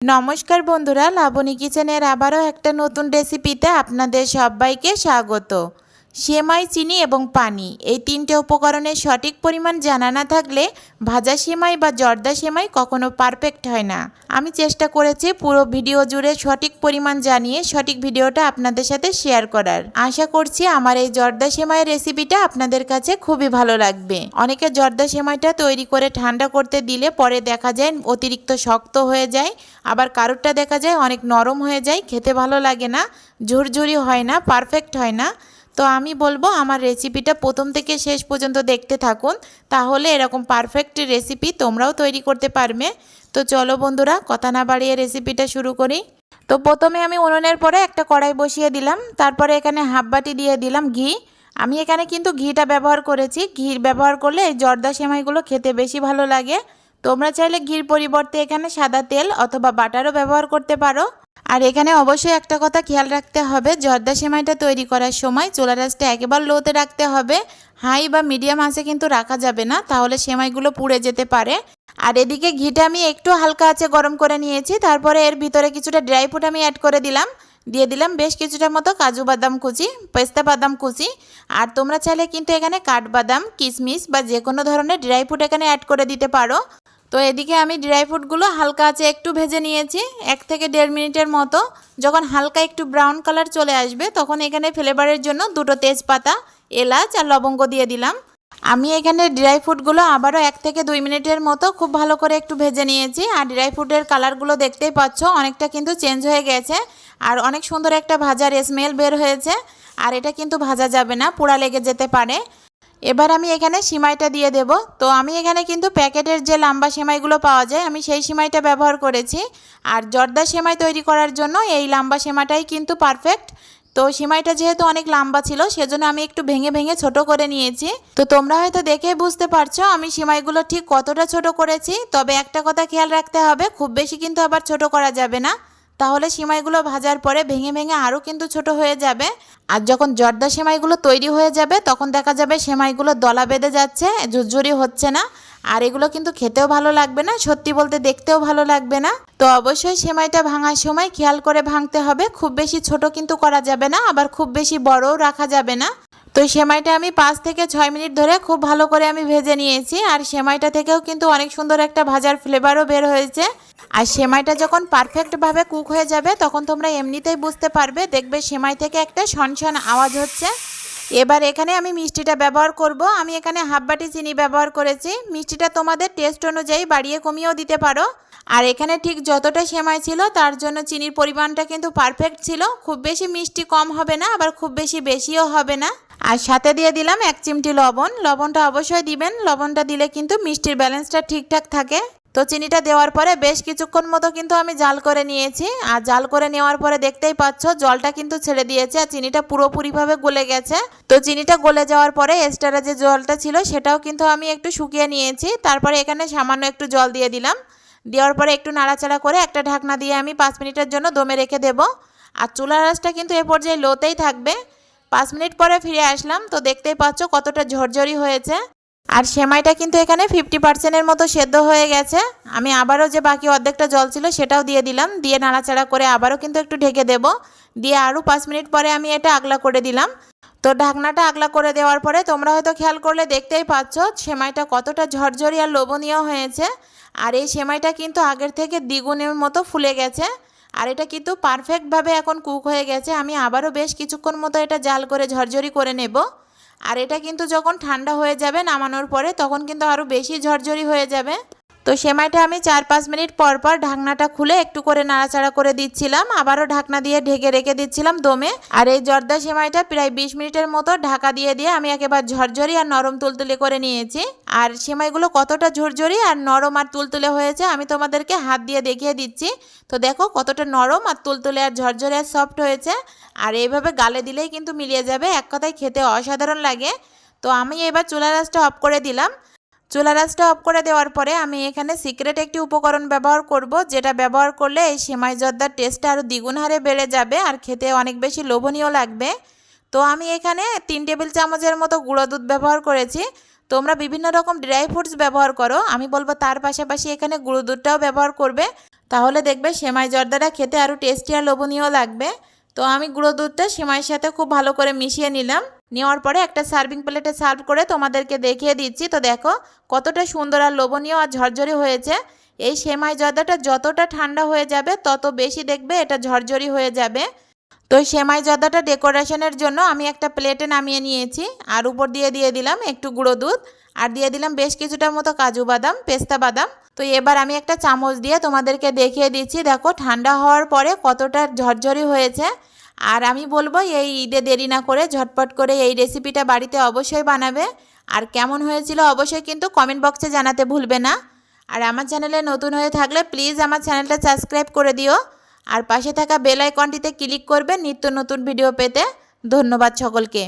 নমস্কার বন্ধুরা লাবণী কিচেনের আবারও একটা নতুন রেসিপিতে আপনাদের সবাইকে স্বাগত। সেমাই, চিনি এবং পানি। এই তিনটে উপকরণের সঠিক পরিমাণ জানা না থাকলে ভাজা সেমাই বা জর্দা সেমাই কখনো পারফেক্ট হয় না। আমি চেষ্টা করেছি পুরো ভিডিও জুড়ে সঠিক পরিমাণ জানিয়ে সঠিক ভিডিওটা আপনাদের সাথে শেয়ার করার। আশা করছি আমার এই জর্দা সেমাইয়ের রেসিপিটা আপনাদের কাছে খুবই ভালো লাগবে। অনেকে জর্দা সেমাইটা তৈরি করে ঠান্ডা করতে দিলে পরে দেখা যায় অতিরিক্ত শক্ত হয়ে যায়, আবার কারোরটা দেখা যায় অনেক নরম হয়ে যায়, খেতে ভালো লাগে না, ঝুরঝুরি হয় না, পারফেক্ট হয় না। তো আমি বলব আমার রেসিপিটা প্রথম থেকে শেষ পর্যন্ত দেখতে থাকুন। তাহলে এরকম পারফেক্ট রেসিপি তোমরাও তৈরি করতে পারবে। তো চলো বন্ধুরা, কথা না বাড়িয়ে রেসিপিটা শুরু করি। তো প্রথমে আমি উনুনের পরে একটা কড়াই বসিয়ে দিলাম। তারপরে এখানে হাফ বাটি দিয়ে দিলাম ঘি। আমি এখানে কিন্তু ঘিটা ব্যবহার করেছি। ঘি ব্যবহার করলে এই জর্দা সেমাইগুলো খেতে বেশি ভালো লাগে। তোমরা চাইলে ঘির পরিবর্তে এখানে সাদা তেল অথবা বাটারও ব্যবহার করতে পারো। আর এখানে অবশ্যই একটা কথা খেয়াল রাখতে হবে, জর্দা সেমাইটা তৈরি করার সময় চুলা রাসটা একেবারে লোতে রাখতে হবে। হাই বা মিডিয়াম আঁচে কিন্তু রাখা যাবে না, তাহলে সেমাইগুলো পুড়ে যেতে পারে। আর এদিকে ঘিটা আমি একটু হালকা আছে গরম করে নিয়েছি, তারপরে এর ভিতরে কিছুটা ড্রাই ফ্রুট আমি অ্যাড করে দিলাম। দিয়ে দিলাম বেশ কিছুটা মতো কাজু বাদাম কুচি, পেস্তা বাদাম কুচি। আর তোমরা চাইলে কিন্তু এখানে কাঠবাদাম কিশমিশ বা যে কোনো ধরনের ড্রাই ফ্রুট এখানে অ্যাড করে দিতে পারো। তো এদিকে আমি ড্রাই ফ্রুটগুলো হালকা আছে একটু ভেজে নিয়েছি, এক থেকে দেড় মিনিটের মতো। যখন হালকা একটু ব্রাউন কালার চলে আসবে, তখন এখানে ফ্লেভারের জন্য দুটো তেজপাতা, এলাচ আর লবঙ্গ দিয়ে দিলাম। আমি এখানে ড্রাই ফ্রুটগুলো আবারও এক থেকে দুই মিনিটের মতো খুব ভালো করে একটু ভেজে নিয়েছি। আর ড্রাই ফ্রুটের কালারগুলো দেখতেই পাচ্ছ, অনেকটা কিন্তু চেঞ্জ হয়ে গেছে। আর অনেক সুন্দর একটা ভাজার স্মেল বের হয়েছে। আর এটা কিন্তু ভাজা যাবে না, পোড়া লেগে যেতে পারে। এবার আমি এখানে সিমাইটা দিয়ে দেব। তো আমি এখানে কিন্তু প্যাকেটের যে লম্বা সেমাইগুলো পাওয়া যায়, আমি সেই সিমাইটা ব্যবহার করেছি। আর জর্দা সেমাই তৈরি করার জন্য এই লম্বা সেমাটাই কিন্তু পারফেক্ট তো সিমাইটা যেহেতু অনেক লম্বা ছিল, সেজন্য আমি একটু ভেঙে ভেঙে ছোট করে নিয়েছি। তো তোমরা হয়তো দেখে বুঝতে পারছ, আমি সিমাইগুলো ঠিক কতটা ছোট করেছি। তবে একটা কথা খেয়াল রাখতে হবে, খুব বেশি কিন্তু আবার ছোট করা যাবে না। তাহলে সিমাইগুলো ভাজার পরে ভেঙে ভেঙে আরও কিন্তু ছোট হয়ে যাবে। আর যখন জর্দা সেমাইগুলো তৈরি হয়ে যাবে, তখন দেখা যাবে সেমাইগুলো দলা বেঁধে যাচ্ছে, ঝুরঝুরি হচ্ছে না। আর এগুলো কিন্তু খেতেও ভালো লাগবে না, সত্যি বলতে দেখতেও ভালো লাগবে না। তো অবশ্যই সেমাইটা ভাঙার সময় খেয়াল করে ভাঙতে হবে, খুব বেশি ছোট কিন্তু করা যাবে না, আবার খুব বেশি বড়ও রাখা যাবে না। তো সেমাইটা আমি পাঁচ থেকে ছয় মিনিট ধরে খুব ভালো করে আমি ভেজে নিয়েছি, আর সেমাইটা থেকেও কিন্তু অনেক সুন্দর একটা ভাজার ফ্লেভারও বের হয়েছে। আর সেমাইটা যখন পারফেক্টভাবে কুক হয়ে যাবে, তখন তোমরা এমনিতেই বুঝতে পারবে। দেখবে সেমাই থেকে একটা শনশন আওয়াজ হচ্ছে। এবার এখানে আমি মিষ্টিটা ব্যবহার করব। আমি এখানে হাফ বাটি চিনি ব্যবহার করেছি। মিষ্টিটা তোমাদের টেস্ট অনুযায়ী বাড়িয়ে কমিয়েও দিতে পারো। আর এখানে ঠিক যতটা সেমাই ছিল, তার জন্য চিনির পরিমাণটা কিন্তু পারফেক্ট ছিল। খুব বেশি মিষ্টি কম হবে না, আবার খুব বেশি বেশিও হবে না। আর সাথে দিয়ে দিলাম এক চিমটি লবণ। লবণটা অবশ্যই দিবেন। লবণটা দিলে কিন্তু মিষ্টির ব্যালেন্সটা ঠিকঠাক থাকে। তো চিনিটা দেওয়ার পরে বেশ কিছুক্ষণ মতো কিন্তু আমি জাল করে নিয়েছি। আর জাল করে নেওয়ার পরে দেখতেই পাচ্ছ, জলটা কিন্তু ছেড়ে দিয়েছে আর চিনিটা পুরোপুরিভাবে গলে গেছে। তো চিনিটা গলে যাওয়ার পরে এক্সট্রা যে জলটা ছিল সেটাও কিন্তু আমি একটু শুকিয়ে নিয়েছি। তারপরে এখানে সামান্য একটু জল দিয়ে দিলাম। দেওয়ার পরে একটু নাড়াচাড়া করে একটা ঢাকনা দিয়ে আমি পাঁচ মিনিটের জন্য দমে রেখে দেবো। আর চুলার আঁচটা কিন্তু এ পর্যায়ে লোতেই থাকবে। পাঁচ মিনিট পরে ফিরে আসলাম। তো দেখতেই পাচ্ছ কতটা ঝরঝরি হয়েছে। আর সেমাইটা কিন্তু এখানে ফিফটি পার্সেন্টের মতো সেদ্ধ হয়ে গেছে। আমি আবারও যে বাকি অর্ধেকটা জল ছিল সেটাও দিয়ে দিলাম। দিয়ে নাড়াচাড়া করে আবারও কিন্তু একটু ঢেকে দেব। দিয়ে আরও পাঁচ মিনিট পরে আমি এটা আগলা করে দিলাম। তো ঢাকনাটা আগলা করে দেওয়ার পরে তোমরা হয়তো খেয়াল করলে দেখতেই পাচ্ছ সেমাইটা কতটা ঝরঝরি আর লোভনীয় হয়েছে। আর এই সেমাইটা কিন্তু আগের থেকে দ্বিগুণের মতো ফুলে গেছে। আর এটা কিন্তু পারফেক্টভাবে এখন কুক হয়ে গেছে। আমি আবারও বেশ কিছুক্ষণ মতো এটা জাল করে ঝরঝরি করে নেব। আর এটা কিন্তু যখন ঠান্ডা হয়ে যাবে নামানোর পরে তখন কিন্তু আরও বেশি ঝরঝরি হয়ে যাবে। তো সেমাইটা আমি চার পাঁচ মিনিট পর পর ঢাকনাটা খুলে একটু করে নাড়াচাড়া করে দিচ্ছিলাম। আবারও ঢাকনা দিয়ে ঢেকে রেখে দিচ্ছিলাম দমে। আর এই জর্দা সেমাইটা প্রায় বিশ মিনিটের মতো ঢাকা দিয়ে দিয়ে আমি একেবারে ঝরঝরি আর নরম তুলতুলে করে নিয়েছি। আর সেমাইগুলো কতটা ঝরঝরি আর নরম আর তুলতুলে হয়েছে আমি তোমাদেরকে হাত দিয়ে দেখিয়ে দিচ্ছি। তো দেখো কতটা নরম আর তুলতুলে আর ঝরঝরে আর সফট হয়েছে। আর এইভাবে গালে দিলেই কিন্তু মিলিয়ে যাবে। এক কথায় খেতে অসাধারণ লাগে। তো আমি এবার চুলা রাসটা অফ করে দিলাম। চুলা রাসটা অফ করে দেওয়ার পরে আমি এখানে সিক্রেট একটি উপকরণ ব্যবহার করব, যেটা ব্যবহার করলে এই সেমাই জর্দার টেস্টটা আরও দ্বিগুণ হারে বেড়ে যাবে আর খেতে অনেক বেশি লোভনীয় লাগবে। তো আমি এখানে তিন টেবিল চামচের মতো গুঁড়ো দুধ ব্যবহার করেছি। তোমরা বিভিন্ন রকম ড্রাই ফ্রুটস ব্যবহার করো, আমি বলব তার পাশাপাশি এখানে গুঁড়ো দুধটাও ব্যবহার করবে। তাহলে দেখবে সেমাই জর্দাটা খেতে আরও টেস্টি আর লোভনীয় লাগবে। তো আমি গুঁড়ো দুধটা সিমাইয়ের সাথে খুব ভালো করে মিশিয়ে নিলাম। নেওয়ার পরে একটা সার্ভিং প্লেটে সার্ভ করে তোমাদেরকে দেখিয়ে দিচ্ছি। তো দেখো কতটা সুন্দর আর লোভনীয় আর ঝরঝরি হয়েছে। এই সেমাই জর্দাটা যতটা ঠান্ডা হয়ে যাবে, তত বেশি দেখবে এটা ঝরঝরি হয়ে যাবে। তো সেমাই জর্দাটা ডেকোরেশনের জন্য আমি একটা প্লেটে নামিয়ে নিয়েছি। আর উপর দিয়ে দিয়ে দিলাম একটু গুঁড়ো দুধ। আর দিয়ে দিলাম বেশ কিছুটার মতো কাজু বাদাম, পেস্তা বাদাম। তো এবার আমি একটা চামচ দিয়ে তোমাদেরকে দেখিয়ে দিচ্ছি। দেখো, ঠান্ডা হওয়ার পরে কতটা ঝরঝরি হয়েছে। আর আমি বলব, এই ঈদে দেরি না করে ঝটপট করে এই রেসিপিটা বাড়িতে অবশ্যই বানাবে। আর কেমন হয়েছিল অবশ্যই কিন্তু কমেন্ট বক্সে জানাতে ভুলবে না। আর আমার চ্যানেলে নতুন হয়ে থাকলে প্লিজ আমার চ্যানেলটা সাবস্ক্রাইব করে দিও। আর পাশে থাকা বেল আইকনটিতে ক্লিক করবেন নিত্য নতুন ভিডিও পেতে। ধন্যবাদ সকলকে।